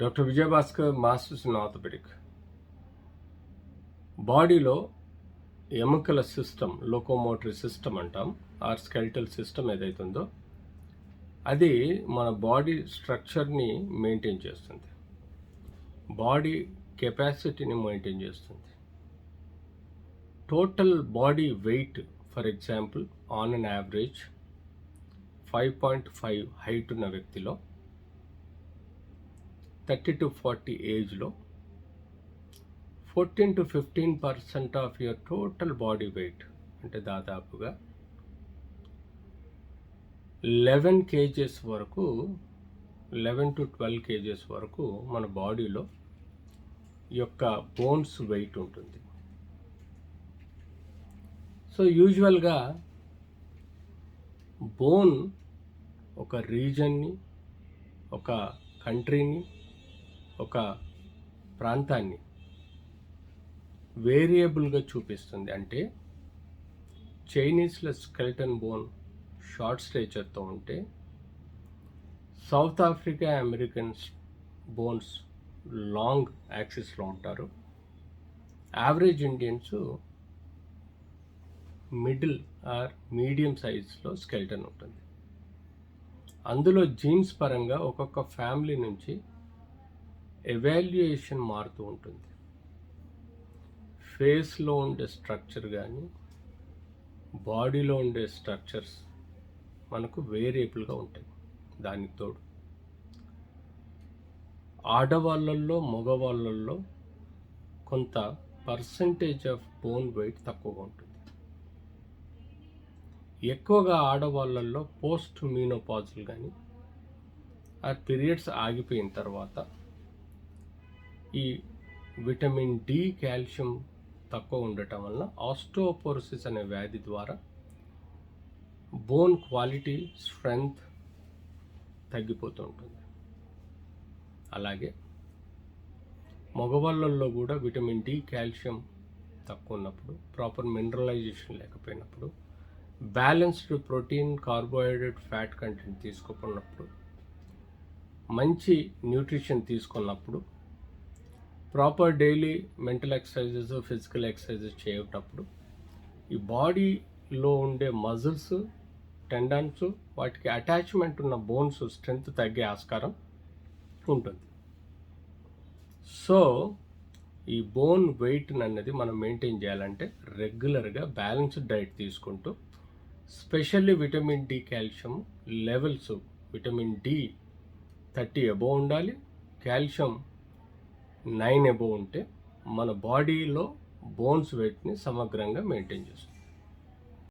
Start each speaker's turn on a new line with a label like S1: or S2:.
S1: Doctor Vijayabhaskar masters in orthopaedic. బాడీలో ఎముకల system locomotory system అంటాం ఆర్ స్కెల్టల్ సిస్టమ్ ఏదైతే ఉందో అది మన బాడీ స్ట్రక్చర్ని మెయింటైన్ చేస్తుంది. బాడీ కెపాసిటీని మెయింటైన్ చేస్తుంది. Total body weight for example on an average five point five height ఉన్న వ్యక్తిలో థర్టీ టు ఫార్టీ ఏజ్లో fourteen to fifteen percent of your total body weight అంటే దాదాపుగా లెవెన్ కేజెస్ వరకు లెవెన్ టు ట్వెల్వ్ కేజెస్ వరకు మన బాడీలో యొక్క బోన్స్ వెయిట్ ఉంటుంది. సో యూజువల్గా బోన్ ఒక రీజన్ని ఒక కంట్రీని ఒక ప్రాంతాన్ని వేరియబుల్గా చూపిస్తుంది. అంటే చైనీస్లో స్కెల్టన్ బోన్ షార్ట్ స్ట్రేచర్తో ఉంటే South Africa Americans bones long యాక్సిస్లో ఉంటారు. Average Indians middle or medium సైజ్లో స్కెల్టన్ ఉంటుంది. అందులో జీన్స్ పరంగా ఒక్కొక్క ఫ్యామిలీ నుంచి ఎవాల్యుయేషన్ మారుతూ ఉంటుంది. ఫేస్లో ఉండే స్ట్రక్చర్ కానీ బాడీలో ఉండే స్ట్రక్చర్స్ మనకు వేరియబుల్గా ఉంటాయి. దానికి తోడు. ఆడవాళ్ళల్లో మగవాళ్ళల్లో కొంత పర్సంటేజ్ ఆఫ్ బోన్ వెయిట్ తక్కువగా ఉంటుంది. ఎక్కువగా ఆడవాళ్ళల్లో పోస్ట్ మీనోపాజులు కానీ ఆ పీరియడ్స్ ఆగిపోయిన తర్వాత ఈ విటమిన్ డి కాల్షియం తక్కువ ఉండటం వలన ఆస్టోపోరోసిస్ అనే వ్యాధి ద్వారా బోన్ క్వాలిటీ స్ట్రెంగ్త్ తగ్గిపోతూ ఉంటుంది. అలాగే మగవాళ్ళల్లో కూడా విటమిన్ డి కాల్షియం తక్కువ ఉన్నప్పుడు proper mineralisation లేకపోయినప్పుడు balanced protein carbohydrate fat content తీసుకోకున్నప్పుడు మంచి న్యూట్రిషన్ తీసుకున్నప్పుడు proper daily mental exercises physical exercises చేయటప్పుడు ఈ బాడీలో ఉండే మజిల్స్ టెండన్స్ వాటికి అటాచ్మెంట్ ఉన్న బోన్స్ స్ట్రెంగ్త్ తగ్గే ఆస్కారం ఉంటుంది. సో ఈ బోన్ వెయిట్ అన్నది మనం మెయింటైన్ చేయాలంటే రెగ్యులర్గా బ్యాలెన్స్డ్ డైట్ తీసుకుంటూ specially vitamin D calcium levels vitamin D thirty above ఉండాలి కాల్షియం నైన్ ఎబో ఉంటే మన బాడీలో బోన్స్ వెయిట్ని సమగ్రంగా మెయింటైన్ చేస్తుంది.